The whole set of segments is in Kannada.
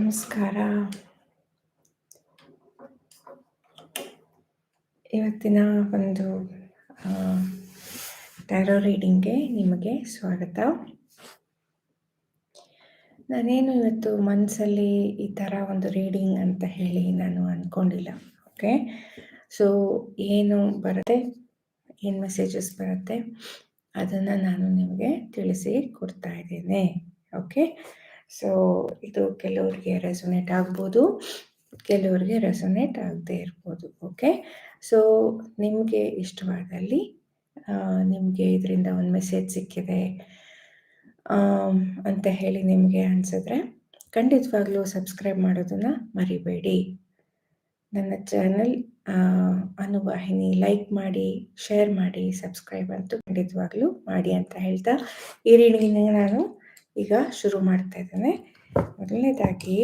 ನಮಸ್ಕಾರ ಇವತ್ತಿನ ಒಂದು ಟ್ಯಾರೋ ರೀಡಿಂಗ್ಗೆ ನಿಮಗೆ ಸ್ವಾಗತ. ನಾನೇನು ಇವತ್ತು ಮನಸ್ಸಲ್ಲಿ ಈ ಥರ ಒಂದು ರೀಡಿಂಗ್ ಅಂತ ಹೇಳಿ ನಾನು ಅಂದ್ಕೊಂಡಿಲ್ಲ ಓಕೆ ಸೊ ಏನು ಬರುತ್ತೆ, ಏನು ಮೆಸೇಜಸ್ ಬರುತ್ತೆ, ಅದನ್ನು ನಾನು ನಿಮಗೆ ತಿಳಿಸಿ ಕೊಡ್ತಾ ಇದ್ದೇನೆ ಓಕೆ ಸೊ ಇದು ಕೆಲವರಿಗೆ ರೆಸೊನೇಟ್ ಆಗ್ಬೋದು. ಕೆಲವರಿಗೆ ರೆಸೊನೇಟ್ ಆಗದೆ ಇರ್ಬೋದು ಓಕೆ ಸೊ ನಿಮಗೆ ಇಷ್ಟವಾದಲ್ಲಿ ನಿಮಗೆ ಇದರಿಂದ ಒಂದು ಮೆಸೇಜ್ ಸಿಕ್ಕಿದೆ ಅಂತ ಹೇಳಿ ನಿಮಗೆ ಅನಿಸಿದ್ರೆ ಖಂಡಿತವಾಗ್ಲೂ ಸಬ್ಸ್ಕ್ರೈಬ್ ಮಾಡೋದನ್ನು ಮರಿಬೇಡಿ. ನನ್ನ ಚಾನಲ್ ಅನುವಾಹಿನಿ ಲೈಕ್ ಮಾಡಿ ಶೇರ್ ಮಾಡಿ ಸಬ್ಸ್ಕ್ರೈಬ್ ಅಂತೂ ಖಂಡಿತವಾಗ್ಲೂ ಮಾಡಿ ಅಂತ ಹೇಳ್ತಾ ಈ ರೀಡಿಂಗ್ ನಾನು ಈಗ ಶುರು ಮಾಡ್ತಾ ಇದ್ದೇನೆ. ಮೊದಲನೇದಾಗಿ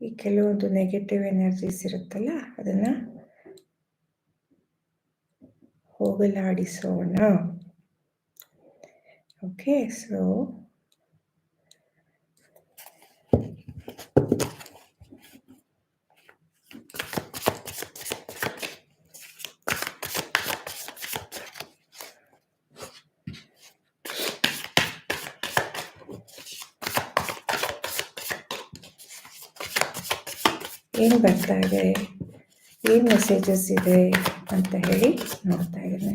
ಈ ಕೆಲವೊಂದು ನೆಗೆಟಿವ್ ಎನರ್ಜೀಸ್ ಇರುತ್ತಲ್ಲ ಅದನ್ನ ಹೋಗಲಾಡಿಸೋಣ. ಓಕೆ ಸೊ ಏನು ಬರ್ತಾ ಇದೆ? ಏನು ಮೆಸೇಜಸ್ ಇದೆ ಅಂತ ಹೇಳಿ ನೋಡ್ತಾ ಇದ್ದೇನೆ.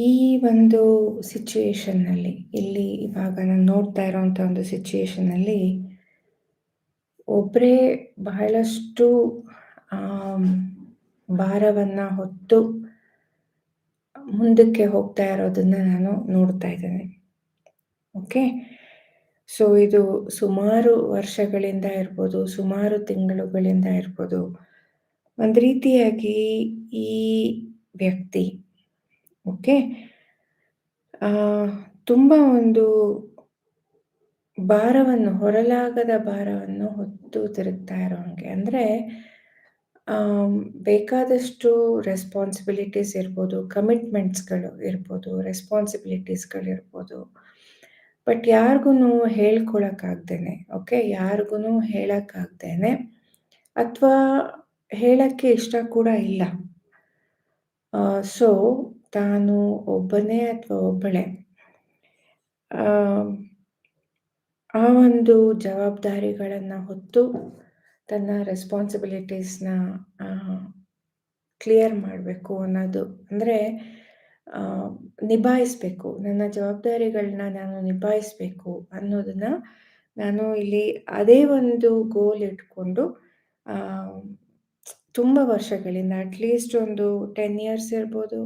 ಈ ಒಂದು ಸಿಚುವೇಶನ್ನಲ್ಲಿ ಇಲ್ಲಿ ಇವಾಗ ನಾನು ನೋಡ್ತಾ ಇರೋವಂಥ ಒಂದು ಸಿಚುವೇಶನ್ನಲ್ಲಿ ಒಬ್ಬರೇ ಬಹಳಷ್ಟು ಭಾರವನ್ನು ಹೊತ್ತು ಮುಂದಕ್ಕೆ ಹೋಗ್ತಾ ಇರೋದನ್ನ ನಾನು ನೋಡ್ತಾ ಇದ್ದೇನೆ. ಓಕೆ ಸೊ ಇದು ಸುಮಾರು ವರ್ಷಗಳಿಂದ ಇರ್ಬೋದು, ಸುಮಾರು ತಿಂಗಳುಗಳಿಂದ ಇರ್ಬೋದು, ಒಂದು ರೀತಿಯಾಗಿ ಈ ವ್ಯಕ್ತಿ ಓಕೆ? ತುಂಬ ಒಂದು ಭಾರವನ್ನು, ಹೊರಲಾಗದ ಭಾರವನ್ನು ಹೊತ್ತು ತಿರುಗ್ತಾ ಇರೋಂಗೆ. ಅಂದ್ರೆ ಬೇಕಾದಷ್ಟು ರೆಸ್ಪಾನ್ಸಿಬಿಲಿಟೀಸ್ ಇರ್ಬೋದು ಕಮಿಟ್ಮೆಂಟ್ಸ್ಗಳು ಇರ್ಬೋದು ರೆಸ್ಪಾನ್ಸಿಬಿಲಿಟೀಸ್ಗಳಿರ್ಬೋದು ಬಟ್ ಯಾರಿಗೂ ಹೇಳ್ಕೊಳಕ್ಕಾಗ್ದೇನೆ, ಓಕೆ? ಯಾರಿಗೂ ಹೇಳೋಕ್ಕಾಗ್ದೇನೆ, ಅಥವಾ ಹೇಳಕ್ಕೆ ಇಷ್ಟ ಕೂಡ ಇಲ್ಲ. ಸೊ ತಾನು ಒಬ್ಬನೇ ಅಥವಾ ಒಬ್ಬಳೆ? ಆ ಒಂದು ಜವಾಬ್ದಾರಿಗಳನ್ನು ಹೊತ್ತು ತನ್ನ ರೆಸ್ಪಾನ್ಸಿಬಿಲಿಟೀಸ್ನ ಕ್ಲಿಯರ್ ಮಾಡಬೇಕು ಅನ್ನೋದು. ಅಂದರೆ ನಿಭಾಯಿಸ್ಬೇಕು. ನನ್ನ ಜವಾಬ್ದಾರಿಗಳನ್ನ ನಾನು ನಿಭಾಯಿಸ್ಬೇಕು ಅನ್ನೋದನ್ನ ನಾನು ಇಲ್ಲಿ ಅದೇ ಒಂದು ಗೋಲ್ ಇಟ್ಕೊಂಡು ತುಂಬ ವರ್ಷಗಳಿಂದ ಅಟ್ಲೀಸ್ಟ್ ಒಂದು ಟೆನ್ ಇಯರ್ಸ್ ಇರ್ಬೋದು.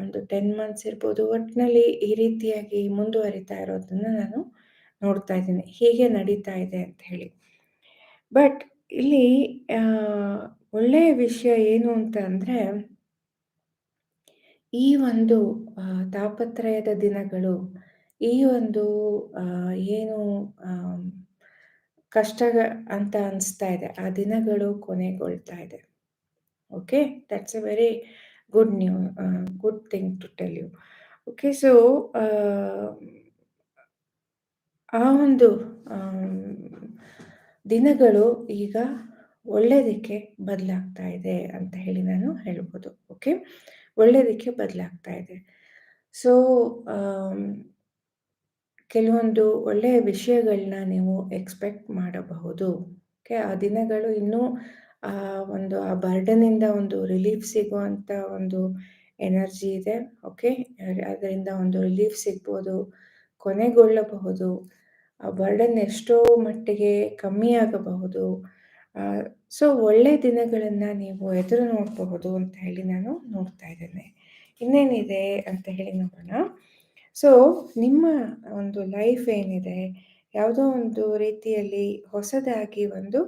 ಒಂದು ಟೆನ್ ಮಂತ್ಸ್ ಇರ್ಬೋದು. ಒಟ್ಟಿನಲ್ಲಿ ಈ ರೀತಿಯಾಗಿ ಮುಂದುವರಿತಾ ಇರೋದನ್ನ ನಾನು ನೋಡ್ತಾ ಇದ್ದೀನಿ. ಹೀಗೆ ನಡೀತಾ ಇದೆ ಅಂತ ಹೇಳಿ. ಬಟ್ ಇಲ್ಲಿ ಒಳ್ಳೆಯ ವಿಷಯ ಏನು ಅಂತ ಅಂದರೆ, ಈ ಒಂದು ತಾಪತ್ರಯದ ದಿನಗಳು, ಈ ಒಂದು ಏನು ಕಷ್ಟ ಅಂತ ಅನಿಸ್ತಾ ಇದೆ. ಆ ದಿನಗಳು ಕೊನೆಗೊಳ್ತಾ ಇದೆ. Okay that's a very good new good thing to tell you okay so ಆ ಒಂದು ದಿನಗಳು ಈಗ ಒಳ್ಳೆಯದಕ್ಕೆ ಬದಲಾಗ್ತಾ ಇದೆ ಅಂತ ಹೇಳಿ ನಾನು ಹೇಳ್ಬೋದು. ಓಕೆ ಒಳ್ಳೆಯದಕ್ಕೆ ಬದಲಾಗ್ತಾ ಇದೆ. ಸೊ ಕೆಲವೊಂದು ಒಳ್ಳೆಯ ವಿಷಯಗಳನ್ನ ನೀವು ಎಕ್ಸ್ಪೆಕ್ಟ್ ಮಾಡಬಹುದು. ಓಕೆ ಆ ದಿನಗಳು ಇನ್ನೂ ಆ, ಒಂದು ಆ ಬರ್ಡನಿಂದ ಒಂದು ರಿಲೀಫ್ ಸಿಗುವಂಥ ಒಂದು ಎನರ್ಜಿ ಇದೆ ಓಕೆ ಅದರಿಂದ ಒಂದು ರಿಲೀಫ್ ಸಿಗ್ಬೋದು, ಕೊನೆಗೊಳ್ಳಬಹುದು. ಆ ಬರ್ಡನ್ ಎಷ್ಟೋ ಮಟ್ಟಿಗೆ ಕಮ್ಮಿ ಆಗಬಹುದು. ಸೊ ಒಳ್ಳೆ ದಿನಗಳನ್ನು ನೀವು ಎದುರು ನೋಡಬಹುದು ಅಂತ ಹೇಳಿ ನಾನು ನೋಡ್ತಾ ಇದ್ದೇನೆ. ಇನ್ನೇನಿದೆ ಅಂತ ಹೇಳಿ ನೋಡೋಣ. ಸೊ ನಿಮ್ಮ ಒಂದು ಲೈಫ್ ಏನಿದೆ? ಯಾವುದೋ ಒಂದು ರೀತಿಯಲ್ಲಿ ಹೊಸದಾಗಿ ಒಂದು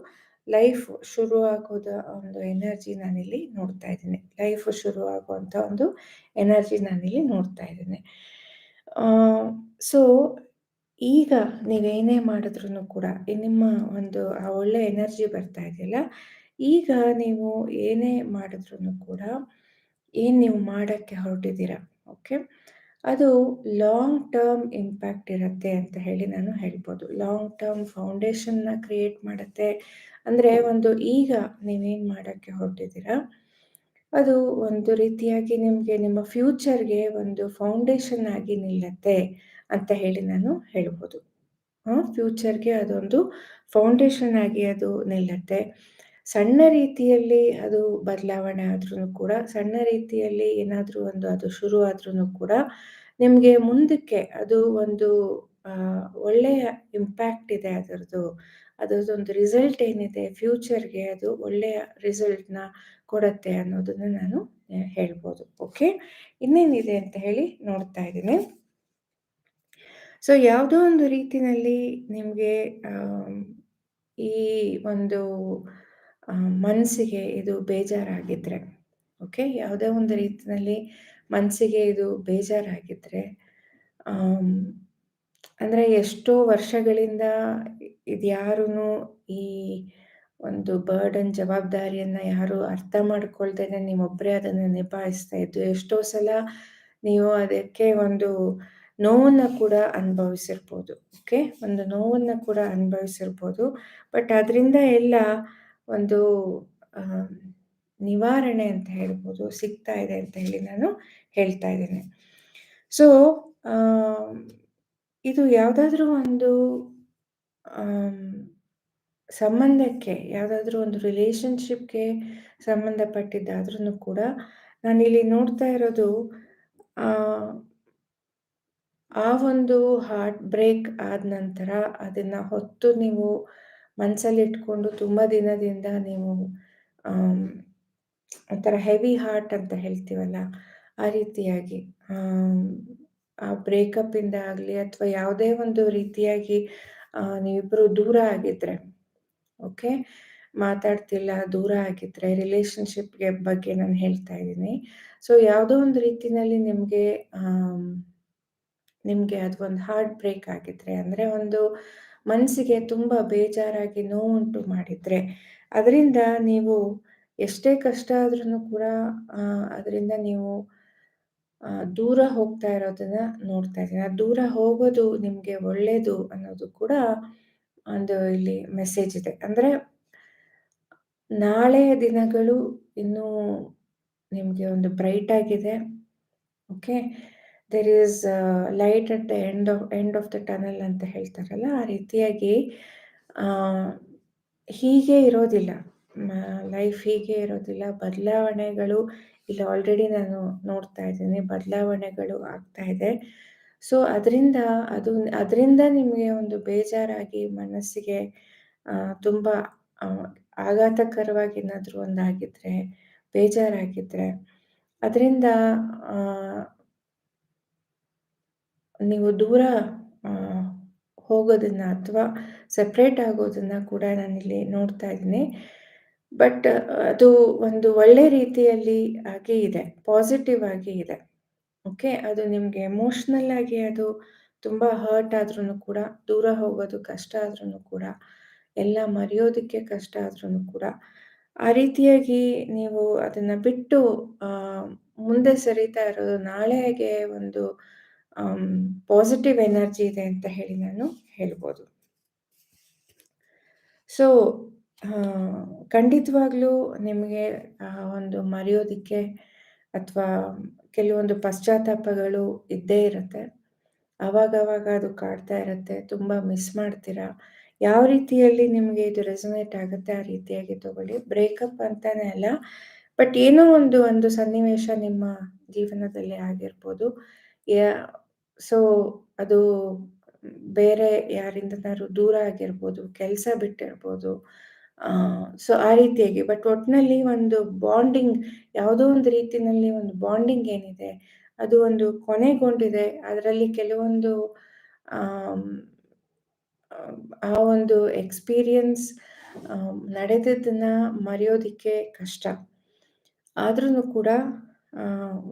ಲೈಫ್ ಶುರು ಆಗೋದ ಒಂದು ಎನರ್ಜಿ ನಾನಿಲ್ಲಿ ನೋಡ್ತಾ ಇದ್ದೀನಿ. ಲೈಫ್ ಶುರು ಆಗುವಂಥ ಒಂದು ಎನರ್ಜಿ ನಾನಿಲ್ಲಿ ನೋಡ್ತಾ ಇದ್ದೀನಿ. ಸೊ ಈಗ ನೀವೇನೇ ಮಾಡಿದ್ರು ಕೂಡ ನಿಮ್ಮ ಒಂದು ಆ ಒಳ್ಳೆ ಎನರ್ಜಿ ಬರ್ತಾ ಇದೆಯಲ್ಲ, ಈಗ ನೀವು ಏನೇ ಮಾಡಿದ್ರು ಕೂಡ ಏನು ನೀವು ಮಾಡೋಕ್ಕೆ ಹೊರಟಿದ್ದೀರಾ ಓಕೆ ಅದು ಲಾಂಗ್ ಟರ್ಮ್ ಇಂಪ್ಯಾಕ್ಟ್ ಇರುತ್ತೆ ಅಂತ ಹೇಳಿ ನಾನು ಹೇಳ್ಬೋದು. ಲಾಂಗ್ ಟರ್ಮ್ ಫೌಂಡೇಶನ್ನ ಕ್ರಿಯೇಟ್ ಮಾಡುತ್ತೆ ಅಂದರೆ ಒಂದು ಈಗ ನೀವೇನು ಮಾಡೋಕ್ಕೆ ಹೊರಟಿದ್ದೀರಾ? ಅದು ಒಂದು ರೀತಿಯಾಗಿ ನಿಮಗೆ ನಿಮ್ಮ ಫ್ಯೂಚರ್ಗೆ ಒಂದು ಫೌಂಡೇಶನ್ ಆಗಿ ನಿಲ್ಲತ್ತೆ ಅಂತ ಹೇಳಿ ನಾನು ಹೇಳ್ಬೋದು. ಫ್ಯೂಚರ್ಗೆ ಅದೊಂದು ಫೌಂಡೇಶನ್ ಆಗಿ ಅದು ನಿಲ್ಲತ್ತೆ. ಸಣ್ಣ ರೀತಿಯಲ್ಲಿ ಅದು ಬದಲಾವಣೆ ಆದ್ರೂ ಕೂಡ, ಸಣ್ಣ ರೀತಿಯಲ್ಲಿ ಏನಾದರೂ ಒಂದು ಅದು ಶುರು ಆದ್ರೂ ಕೂಡ ನಿಮಗೆ ಮುಂದಕ್ಕೆ ಅದು ಒಂದು ಒಳ್ಳೆಯ ಇಂಪ್ಯಾಕ್ಟ್ ಇದೆ ಅದರದ್ದು. ಅದರದ್ದೊಂದು ರಿಸಲ್ಟ್ ಏನಿದೆ ಫ್ಯೂಚರ್ಗೆ ಅದು ಒಳ್ಳೆಯ ರಿಸಲ್ಟ್ನ ಕೊಡತ್ತೆ ಅನ್ನೋದನ್ನು ನಾನು ಹೇಳ್ಬೋದು. ಓಕೆ ಇನ್ನೇನಿದೆ ಅಂತ ಹೇಳಿ ನೋಡ್ತಾ ಇದ್ದೀನಿ. ಸೊ ಯಾವುದೋ ಒಂದು ರೀತಿಯಲ್ಲಿ ನಿಮಗೆ ಈ ಒಂದು ಮನಸ್ಸಿಗೆ ಇದು ಬೇಜಾರಾಗಿದ್ದರೆ ಓಕೆ ಯಾವುದೇ ಒಂದು ರೀತಿಯಲ್ಲಿ ಮನಸ್ಸಿಗೆ ಇದು ಬೇಜಾರಾಗಿದ್ದರೆ ಅಂದರೆ ಎಷ್ಟೋ ವರ್ಷಗಳಿಂದ ಇದ್ಯಾರೂ ಈ ಒಂದು ಬರ್ಡನ್ ಜವಾಬ್ದಾರಿಯನ್ನು ಯಾರು ಅರ್ಥ ಮಾಡ್ಕೊಳ್ದೇನೆ ನಿಮ್ಮೊಬ್ಬರೇ ಅದನ್ನು ನಿಭಾಯಿಸ್ತಾ ಇದ್ದು ಎಷ್ಟೋ ಸಲ ನೀವು ಅದಕ್ಕೆ ಒಂದು ನೋವನ್ನು ಕೂಡ ಅನುಭವಿಸಿರ್ಬೋದು ಓಕೆ ಒಂದು ನೋವನ್ನು ಕೂಡ ಅನುಭವಿಸಿರ್ಬೋದು. ಬಟ್ ಅದರಿಂದ ಎಲ್ಲ ಒಂದು ನಿವಾರಣೆ ಅಂತ ಹೇಳ್ಬೋದು, ಸಿಗ್ತಾ ಇದೆ ಅಂತ ಹೇಳಿ ನಾನು ಹೇಳ್ತಾ ಇದ್ದೇನೆ. ಸೊ ಇದು ಯಾವುದಾದ್ರೂ ಒಂದು ಸಂಬಂಧಕ್ಕೆ, ಯಾವುದಾದ್ರೂ ಒಂದು ರಿಲೇಶನ್ಶಿಪ್ಗೆ ಸಂಬಂಧಪಟ್ಟಿದ್ದಾದ್ರೂ ಕೂಡ ನಾನಿಲ್ಲಿ ನೋಡ್ತಾ ಇರೋದು, ಆ ಒಂದು ಹಾರ್ಟ್ ಬ್ರೇಕ್ ಆದ ನಂತರ ಅದನ್ನು ಹೊತ್ತು ನೀವು ಇಟ್ಕೊಂಡು ತುಂಬ ದಿನದಿಂದ ನೀವು ಒಂಥರ ಹೆವಿ ಹಾರ್ಟ್ ಅಂತ ಹೇಳ್ತೀವಲ್ಲ, ಆ ರೀತಿಯಾಗಿ ಆ ಬ್ರೇಕಪ್ಪಿಂದ ಆಗಲಿ ಅಥವಾ ಯಾವುದೇ ಒಂದು ರೀತಿಯಾಗಿ ನೀವಿಬ್ಬರು ದೂರ ಆಗಿದ್ರೆ ಓಕೆ ಮಾತಾಡ್ತಿಲ್ಲ, ದೂರ ಆಗಿದ್ರೆ ರಿಲೇಶನ್ಶಿಪ್ಗೆ ಬಗ್ಗೆ ನಾನು ಹೇಳ್ತಾ ಇದ್ದೀನಿ. ಸೊ ಯಾವುದೋ ಒಂದು ರೀತಿಯಲ್ಲಿ ನಿಮಗೆ ನಿಮಗೆ ಅದು ಒಂದು ಹಾರ್ಟ್ ಬ್ರೇಕ್ ಆಗಿದ್ರೆ, ಅಂದರೆ ಒಂದು ಮನಸ್ಸಿಗೆ ತುಂಬ ಬೇಜಾರಾಗಿ ನೋವುಂಟು ಮಾಡಿದರೆ, ಅದರಿಂದ ನೀವು ಎಷ್ಟೇ ಕಷ್ಟ ಆದ್ರೂ ಕೂಡ ಅದರಿಂದ ನೀವು ದೂರ ಹೋಗ್ತಾ ಇರೋದನ್ನ ನೋಡ್ತಾ ಇದ್ದೀನಿ. ಆ ದೂರ ಹೋಗೋದು ನಿಮಗೆ ಒಳ್ಳೆಯದು ಅನ್ನೋದು ಕೂಡ ಒಂದು ಇಲ್ಲಿ ಮೆಸೇಜ್ ಇದೆ. ಅಂದರೆ ನಾಳೆಯ ದಿನಗಳು ಇನ್ನೂ ನಿಮಗೆ ಒಂದು ಬ್ರೈಟ್ ಆಗಿದೆ. Okay there is light at the end of end of the tunnel ಅಂತ ಹೇಳ್ತಾರಲ್ಲ, ಆ ರೀತಿಯಾಗಿ ಹೀಗೆ ಇರೋದಿಲ್ಲ. ಲೈಫ್ ಹೀಗೆ ಇರೋದಿಲ್ಲ. ಬದಲಾವಣೆಗಳು ಇಲ್ಲಿ ಆಲ್ರೆಡಿ ನಾನು ನೋಡ್ತಾ ಇದ್ದೀನಿ, ಬದಲಾವಣೆಗಳು ಆಗ್ತಾ ಇದೆ. ಸೊ ಅದರಿಂದ ಅದು, ಅದರಿಂದ ನಿಮಗೆ ಒಂದು ಬೇಜಾರಾಗಿ ಮನಸ್ಸಿಗೆ ತುಂಬ ಆಘಾತಕರವಾಗಿ ಏನಾದರೂ ಒಂದಾಗಿದ್ರೆ, ಬೇಜಾರಾಗಿದ್ರೆ, ಅದರಿಂದ ನೀವು ದೂರ ಹೋಗೋದನ್ನ ಅಥವಾ ಸಪ್ರೇಟ್ ಆಗೋದನ್ನ ಕೂಡ ನಾನಿಲ್ಲಿ ನೋಡ್ತಾ ಇದ್ದೀನಿ. ಬಟ್ ಅದು ಒಂದು ಒಳ್ಳೆ ರೀತಿಯಲ್ಲಿ ಆಗಿ ಇದೆ ಪಾಸಿಟಿವ್ ಆಗಿ ಇದೆ. ಓಕೆ ಅದು ನಿಮಗೆ ಎಮೋಷ್ನಲ್ ಆಗಿ ಅದು ತುಂಬ ಹರ್ಟ್ ಆದ್ರೂ ಕೂಡ, ದೂರ ಹೋಗೋದು ಕಷ್ಟ ಆದ್ರೂ ಕೂಡ, ಎಲ್ಲ ಮರೆಯೋದಕ್ಕೆ ಕಷ್ಟ ಆದ್ರೂ ಕೂಡ, ಆ ರೀತಿಯಾಗಿ ನೀವು ಅದನ್ನು ಬಿಟ್ಟು ಮುಂದೆ ಸರಿತಾ ಇರೋದು ನಾಳೆಗೆ ಒಂದು ಪಾಸಿಟಿವ್ ಎನರ್ಜಿ ಇದೆ ಅಂತ ಹೇಳಿ ನಾನು ಹೇಳ್ಬೋದು. ಸೊ ಖಂಡಿತವಾಗ್ಲೂ ನಿಮಗೆ ಒಂದು ಮರೆಯೋದಿಕ್ಕೆ ಅಥವಾ ಕೆಲವೊಂದು ಪಶ್ಚಾತ್ತಾಪಗಳು ಇದ್ದೇ ಇರುತ್ತೆ. ಅವಾಗವಾಗ ಅದು ಕಾಡ್ತಾ ಇರುತ್ತೆ, ತುಂಬ ಮಿಸ್ ಮಾಡ್ತೀರಾ? ಯಾವ ರೀತಿಯಲ್ಲಿ ನಿಮಗೆ ಇದು ರೆಸನೇಟ್ ಆಗುತ್ತೆ ಆ ರೀತಿಯಾಗಿ ತಗೊಳ್ಳಿ. ಬ್ರೇಕಪ್ ಅಂತಾನೆ ಅಲ್ಲ ಬಟ್ ಏನೋ ಒಂದು ಒಂದು ಸನ್ನಿವೇಶ ನಿಮ್ಮ ಜೀವನದಲ್ಲಿ ಆಗಿರ್ಬೋದು. ಸೊ ಅದು ಬೇರೆ ಯಾರಿಂದನಾದ್ರು ದೂರ ಆಗಿರ್ಬೋದು, ಕೆಲಸ ಬಿಟ್ಟಿರ್ಬೋದು. ಸೊ ಆ ರೀತಿಯಾಗಿ. ಬಟ್ ಒಟ್ಟಿನಲ್ಲಿ ಒಂದು ಬಾಂಡಿಂಗ್ ಯಾವುದೋ ಒಂದು ರೀತಿಯಲ್ಲಿ ಒಂದು ಬಾಂಡಿಂಗ್ ಏನಿದೆ, ಅದು ಒಂದು ಕೊನೆಗೊಂಡಿದೆ. ಅದರಲ್ಲಿ ಕೆಲವೊಂದು ಆ ಒಂದು ಎಕ್ಸ್ಪೀರಿಯನ್ಸ್ ನಡೆದಿದ್ದನ್ನ ಮರೆಯೋದಕ್ಕೆ ಕಷ್ಟ. ಆದ್ರೂ ಕೂಡ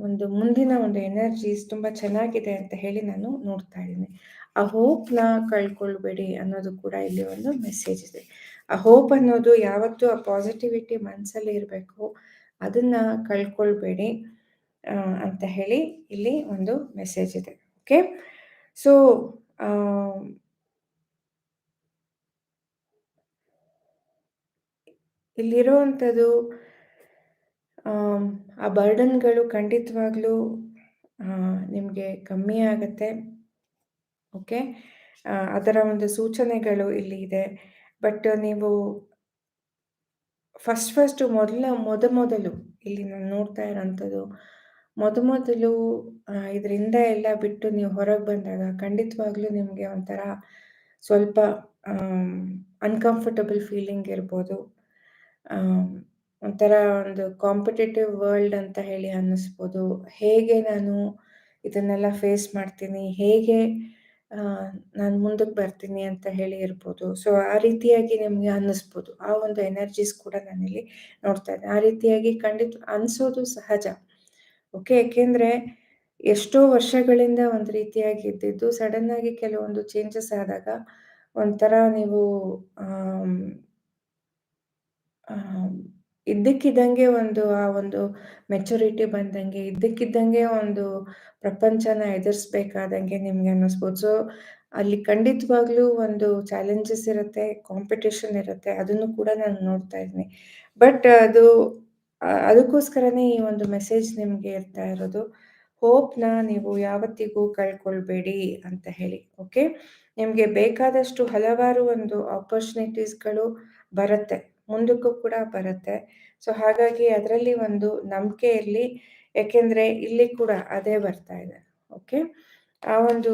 ಒಂದು ಮುಂದಿನ ಒಂದು ಎನರ್ಜೀಸ್ ತುಂಬ ಚೆನ್ನಾಗಿದೆ ಅಂತ ಹೇಳಿ ನಾನು ನೋಡ್ತಾ ಇದ್ದೀನಿ. ಆ ಹೋಪ್ನ ಕಳ್ಕೊಳ್ಬೇಡಿ ಅನ್ನೋದು ಕೂಡ ಇಲ್ಲಿ ಒಂದು ಮೆಸೇಜ್ ಇದೆ. ಆ ಹೋಪ್ ಅನ್ನೋದು ಯಾವತ್ತೂ ಆ ಪಾಸಿಟಿವಿಟಿ ಮನಸ್ಸಲ್ಲಿ ಇರಬೇಕು. ಅದನ್ನ ಕಳ್ಕೊಳ್ಬೇಡಿ ಅಂತ ಹೇಳಿ ಇಲ್ಲಿ ಒಂದು ಮೆಸೇಜ್ ಇದೆ ಓಕೆ ಸೊ ಇಲ್ಲಿರುವಂಥದ್ದು, ಆ ಬರ್ಡನ್ಗಳು ಖಂಡಿತವಾಗ್ಲೂ ನಿಮಗೆ ಕಮ್ಮಿ ಆಗುತ್ತೆ ಓಕೆ ಅದರ ಒಂದು ಸೂಚನೆಗಳು ಇಲ್ಲಿ ಇದೆ. ಬಟ್ ನೀವು ಫಸ್ಟ್ ಫಸ್ಟು ಮೊದಲ ಮೊದಲು ಇಲ್ಲಿ ನಾನು ನೋಡ್ತಾ ಇರೋಂಥದ್ದು ಮೊದಮೊದಲು ಇದರಿಂದ ಎಲ್ಲ ಬಿಟ್ಟು ನೀವು ಹೊರಗೆ ಬಂದಾಗ ಖಂಡಿತವಾಗ್ಲೂ ನಿಮಗೆ ಒಂಥರ ಸ್ವಲ್ಪ ಅನ್‌ಕಂಫರ್ಟಬಲ್ ಫೀಲಿಂಗ್ ಇರ್ಬೋದು. ಒಂಥರ ಒಂದು ಕಾಂಪಿಟೇಟಿವ್ ವರ್ಲ್ಡ್ ಅಂತ ಹೇಳಿ ಅನ್ನಿಸ್ಬೋದು. ಹೇಗೆ ನಾನು ಇದನ್ನೆಲ್ಲ ಫೇಸ್ ಮಾಡ್ತೀನಿ? ಹೇಗೆ ನಾನು ಮುಂದಕ್ಕೆ ಬರ್ತೀನಿ ಅಂತ ಹೇಳಿ ಇರ್ಬೋದು. ಸೊ, ಆ ರೀತಿಯಾಗಿ ನಿಮಗೆ ಅನ್ನಿಸ್ಬೋದು. ಆ ಒಂದು ಎನರ್ಜೀಸ್ ಕೂಡ ನಾನಿಲ್ಲಿ ನೋಡ್ತಾ ಇದ್ದೆ. ಆ ರೀತಿಯಾಗಿ ಖಂಡಿತ ಅನಿಸೋದು ಸಹಜ. ಓಕೆ. ಯಾಕೆಂದ್ರೆ ಎಷ್ಟೋ ವರ್ಷಗಳಿಂದ ಒಂದು ರೀತಿಯಾಗಿ ಇದ್ದಿದ್ದು ಸಡನ್ ಆಗಿ ಕೆಲವೊಂದು ಚೇಂಜಸ್ ಆದಾಗ ಒಂಥರ ನೀವು ಇದ್ದಕ್ಕಿದ್ದಂಗೆ ಒಂದು ಆ ಒಂದು ಮೆಚುರಿಟಿ ಬಂದಂಗೆ, ಇದ್ದಕ್ಕಿದ್ದಂಗೆ ಒಂದು ಪ್ರಪಂಚನ ಎದುರಿಸ್ಬೇಕಾದಂಗೆ ನಿಮ್ಗೆ ಅನ್ನಿಸ್ಬೋದು. ಸೊ, ಅಲ್ಲಿ ಖಂಡಿತವಾಗ್ಲೂ ಒಂದು ಚಾಲೆಂಜಸ್ ಇರುತ್ತೆ, ಕಾಂಪಿಟೇಷನ್ ಇರುತ್ತೆ. ಅದನ್ನು ಕೂಡ ನಾನು ನೋಡ್ತಾ ಇದ್ದೀನಿ. ಬಟ್ ಅದು ಅದಕ್ಕೋಸ್ಕರನೇ ಈ ಒಂದು ಮೆಸೇಜ್ ನಿಮ್ಗೆ ಇರ್ತಾ ಇರೋದು. ಹೋಪ್‌ನ ನೀವು ಯಾವತ್ತಿಗೂ ಕಳ್ಕೊಳ್ಬೇಡಿ ಅಂತ ಹೇಳಿ. ಓಕೆ. ನಿಮಗೆ ಬೇಕಾದಷ್ಟು ಹಲವಾರು ಒಂದು ಆಪರ್ಚುನಿಟೀಸ್‌ಗಳು ಬರುತ್ತೆ. ಮುಂದಕ್ಕೂ ಕೂಡ ಬರುತ್ತೆ. ಸೊ, ಹಾಗಾಗಿ ಅದರಲ್ಲಿ ಒಂದು ನಂಬಿಕೆ ಇರಲಿ. ಯಾಕೆಂದ್ರೆ ಇಲ್ಲಿ ಕೂಡ ಅದೇ ಬರ್ತಾ ಇದೆ. ಓಕೆ. ಆ ಒಂದು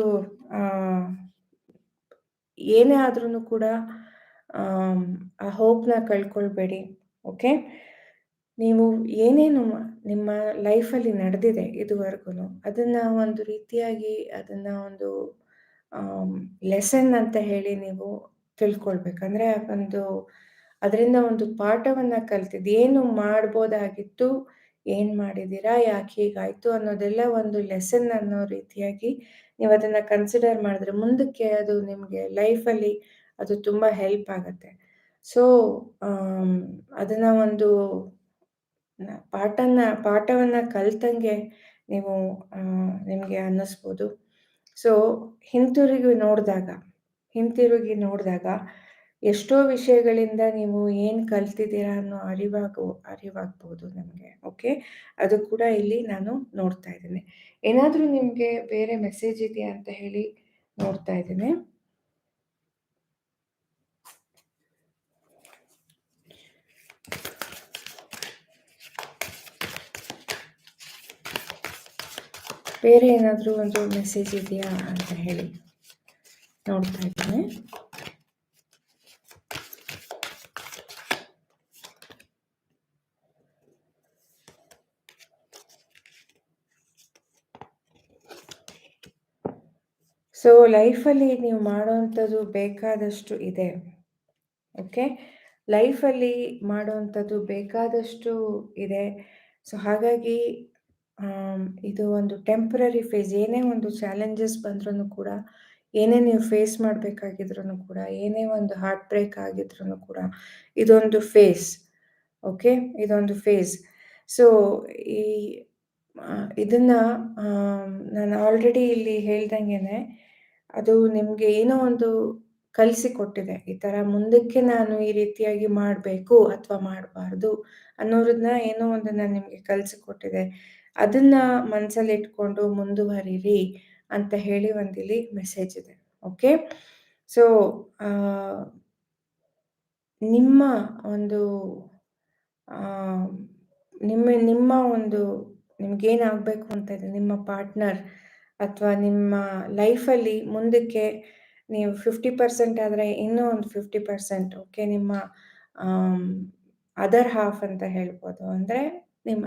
ಏನೇ ಆದ್ರೂ ಕೂಡ ಆ ಹೋಪ್‌ನ ಕಳ್ಕೊಳ್ಬೇಡಿ. ಓಕೆ. ನೀವು ಏನೇನು ನಿಮ್ಮ ಲೈಫಲ್ಲಿ ನಡೆದಿದೆ ಇದುವರೆಗೂ ಅದನ್ನ ಒಂದು ರೀತಿಯಾಗಿ ಅದನ್ನ ಒಂದು ಲೆಸನ್ ಅಂತ ಹೇಳಿ ನೀವು ತಿಳ್ಕೊಳ್ಬೇಕಂದ್ರೆ ಒಂದು ಅದರಿಂದ ಒಂದು ಪಾಠವನ್ನ ಕಲ್ತಿದ್ದು. ಏನು ಮಾಡ್ಬೋದಾಗಿತ್ತು? ಏನು ಮಾಡಿದ್ದೀರಾ? ಯಾಕೆ ಹೀಗಾಯಿತು ಅನ್ನೋದೆಲ್ಲ ಒಂದು ಲೆಸನ್ ಅನ್ನೋ ರೀತಿಯಾಗಿ ನೀವು ಅದನ್ನ ಕನ್ಸಿಡರ್ ಮಾಡಿದ್ರೆ ಮುಂದಕ್ಕೆ ಅದು ನಿಮಗೆ ಲೈಫಲ್ಲಿ ಅದು ತುಂಬಾ ಹೆಲ್ಪ್ ಆಗುತ್ತೆ ಸೊ, ಅದನ್ನ ಒಂದು ಪಾಠನ ಪಾಠವನ್ನ ಕಲ್ತಂಗೆ ನೀವು ನಿಮಗೆ ಅನ್ನಿಸ್ಬೋದು. ಸೊ, ಹಿಂತಿರುಗಿ ನೋಡಿದಾಗ ಹಿಂತಿರುಗಿ ನೋಡಿದಾಗ ಎಷ್ಟೋ ವಿಷಯಗಳಿಂದ ನೀವು ಏನು ಕಲ್ತಿದ್ದೀರಾ ಅನ್ನೋ ಅರಿವಾಗು, ಅರಿವಾಗ್ಬೋದು ನಮಗೆ. ಓಕೆ. ಅದು ಕೂಡ ಇಲ್ಲಿ ನಾನು ನೋಡ್ತಾ ಇದ್ದೇನೆ ಏನಾದರೂ ನಿಮಗೆ ಬೇರೆ ಮೆಸೇಜ್ ಇದೆಯಾ ಅಂತ ಹೇಳಿ ನೋಡ್ತಾ ಇದ್ದೇನೆ ಬೇರೆ ಏನಾದರೂ ಒಂದು ಮೆಸೇಜ್ ಇದೆಯಾ ಅಂತ ಹೇಳಿ ನೋಡ್ತಾ ಇದ್ದೀನಿ ಸೊ ಲೈಫಲ್ಲಿ ನೀವು ಮಾಡೋವಂಥದ್ದು ಬೇಕಾದಷ್ಟು ಇದೆ. ಓಕೆ ಲೈಫಲ್ಲಿ ಮಾಡೋವಂಥದ್ದು ಬೇಕಾದಷ್ಟು ಇದೆ. ಸೊ ಹಾಗಾಗಿ ಇದು ಒಂದು ಟೆಂಪ್ರರಿ ಫೇಸ್ ಏನೇ ಒಂದು ಚಾಲೆಂಜಸ್ ಬಂದ್ರೂ ಕೂಡ, ಏನೇ ನೀವು ಫೇಸ್ ಮಾಡಬೇಕಾಗಿದ್ರು ಕೂಡ, ಏನೇ ಒಂದು ಹಾರ್ಟ್ ಬ್ರೇಕ್ ಆಗಿದ್ರು ಕೂಡ, ಇದೊಂದು ಫೇಸ್ ಓಕೆ ಇದೊಂದು ಫೇಸ್ ಸೊ ಈ ಇದನ್ನು ನಾನು ಆಲ್ರೆಡಿ ಇಲ್ಲಿ ಹೇಳ್ದಂಗೆನೆ ಅದು ನಿಮ್ಗೆ ಏನೋ ಒಂದು ಕಲಿಸಿಕೊಟ್ಟಿದೆ ಈ ತರ ಮುಂದಕ್ಕೆ ನಾನು ಈ ರೀತಿಯಾಗಿ ಮಾಡಬೇಕು ಅಥವಾ ಮಾಡಬಾರ್ದು ಅನ್ನೋದನ್ನ ಏನೋ ಒಂದನ್ನ ನಿಮಗೆ ಕಲಿಸಿಕೊಟ್ಟಿದೆ ಅದನ್ನ ಮನಸ್ಸಲ್ಲಿ ಇಟ್ಕೊಂಡು ಮುಂದುವರಿರಿ ಅಂತ ಹೇಳಿ ಒಂದಿಲ್ಲಿ ಮೆಸೇಜ್ ಇದೆ. ಓಕೆ ಸೊ ನಿಮ್ಮ ಒಂದು ನಿಮ್ಮ ನಿಮ್ಮ ಒಂದು ನಿಮ್ಗೇನಾಗಬೇಕು ಅಂತ ಇದೆ, ನಿಮ್ಮ ಪಾರ್ಟ್ನರ್ ಅಥವಾ ನಿಮ್ಮ ಲೈಫಲ್ಲಿ ಮುಂದಕ್ಕೆ ನೀವು ಫಿಫ್ಟಿ ಪರ್ಸೆಂಟ್ ಆದರೆ ಇನ್ನೂ ಒಂದು ಫಿಫ್ಟಿ ಪರ್ಸೆಂಟ್ ಓಕೆ ನಿಮ್ಮ ಅದರ್ ಹಾಫ್ ಅಂತ ಹೇಳ್ಬೋದು. ಅಂದರೆ ನಿಮ್ಮ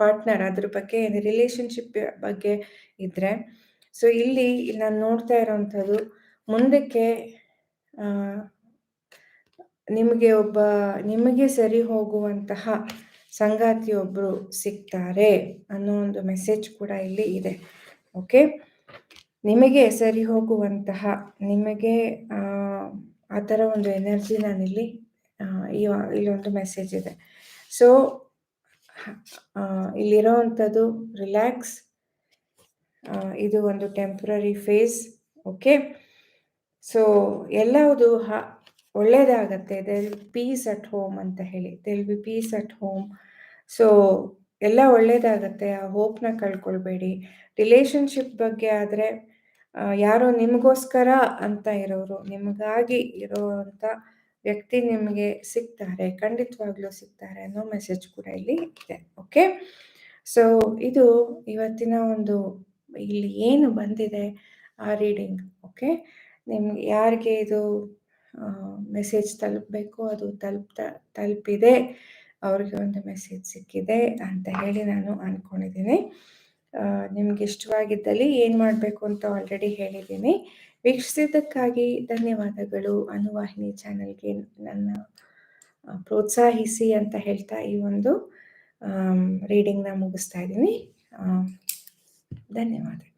ಪಾರ್ಟ್ನರ್ ಅದ್ರ ಬಗ್ಗೆ ರಿಲೇಶನ್ಶಿಪ್ ಬಗ್ಗೆ ಇದ್ದರೆ ಸೊ ಇಲ್ಲಿ ನಾನು ನೋಡ್ತಾ ಇರೋವಂಥದ್ದು ಮುಂದಕ್ಕೆ ನಿಮಗೆ ಒಬ್ಬ, ನಿಮಗೆ ಸರಿ ಹೋಗುವಂತಹ ಸಂಗಾತಿಯೊಬ್ಬರು ಸಿಗ್ತಾರೆ ಅನ್ನೋ ಒಂದು ಮೆಸೇಜ್ ಕೂಡ ಇಲ್ಲಿ ಇದೆ. ಓಕೆ? ನಿಮಗೆ ಸರಿ ಹೋಗುವಂತಹ ನಿಮಗೆ ಆ, ಥರ ಒಂದು ಎನರ್ಜಿ ನಾನಿಲ್ಲಿ ಈ ಇಲ್ಲೊಂದು ಮೆಸೇಜ್ ಇದೆ. ಸೊ ಇಲ್ಲಿರೋವಂಥದ್ದು ರಿಲ್ಯಾಕ್ಸ್ ಇದು ಒಂದು ಟೆಂಪ್ರರಿ ಫೇಸ್ ಓಕೆ? ಸೊ ಎಲ್ಲವುದು ಹ ಒಳ್ಳೇದಾಗತ್ತೆ ದೆಲ್ ಪೀಸ್ ಅಟ್ ಹೋಮ್ ಅಂತ ಹೇಳಿ they'll be peace at home so ಎಲ್ಲ ಒಳ್ಳೇದಾಗತ್ತೆ, ಆ ಹೋಪ್ನ ಕಳ್ಕೊಳ್ಬೇಡಿ. ರಿಲೇಶನ್ಶಿಪ್ ಬಗ್ಗೆ ಆದರೆ ಯಾರೋ ನಿಮಗೋಸ್ಕರ ಅಂತ ಇರೋರು, ನಿಮಗಾಗಿ ಇರೋವಂಥ ವ್ಯಕ್ತಿ ನಿಮಗೆ ಸಿಗ್ತಾರೆ, ಖಂಡಿತವಾಗ್ಲೂ ಸಿಗ್ತಾರೆ ಅನ್ನೋ ಮೆಸೇಜ್ ಕೂಡ ಇಲ್ಲಿ ಇದೆ ಓಕೆ ಸೊ ಇದು ಇವತ್ತಿನ ಒಂದು, ಇಲ್ಲಿ ಏನು ಬಂದಿದೆ ಆ ರೀಡಿಂಗ್ ಓಕೆ ನಿಮ್ಗೆ ಯಾರಿಗೆ ಇದು ಮೆಸೇಜ್ ತಲುಪಬೇಕು ಅದು ತಲುಪ್ತಾ, ತಲುಪಿದೆ. ಅವ್ರಿಗೆ ಒಂದು ಮೆಸೇಜ್ ಸಿಕ್ಕಿದೆ ಅಂತ ಹೇಳಿ ನಾನು ಅಂದ್ಕೊಂಡಿದ್ದೀನಿ ನಿಮ್ಗೆ ಇಷ್ಟವಾಗಿದ್ದಲ್ಲಿ ಏನು ಮಾಡಬೇಕು ಅಂತ ಆಲ್ರೆಡಿ ಹೇಳಿದ್ದೀನಿ. ವೀಕ್ಷಿಸಿದ್ದಕ್ಕಾಗಿ ಧನ್ಯವಾದಗಳು. ಅನುವಾಹಿನಿ ಚಾನಲ್ಗೆ ನನ್ನ ಪ್ರೋತ್ಸಾಹಿಸಿ ಅಂತ ಹೇಳ್ತಾ ಈ ಒಂದು ರೀಡಿಂಗ್ನ ಮುಗಿಸ್ತಾ ಇದ್ದೀನಿ. ಧನ್ಯವಾದಗಳು.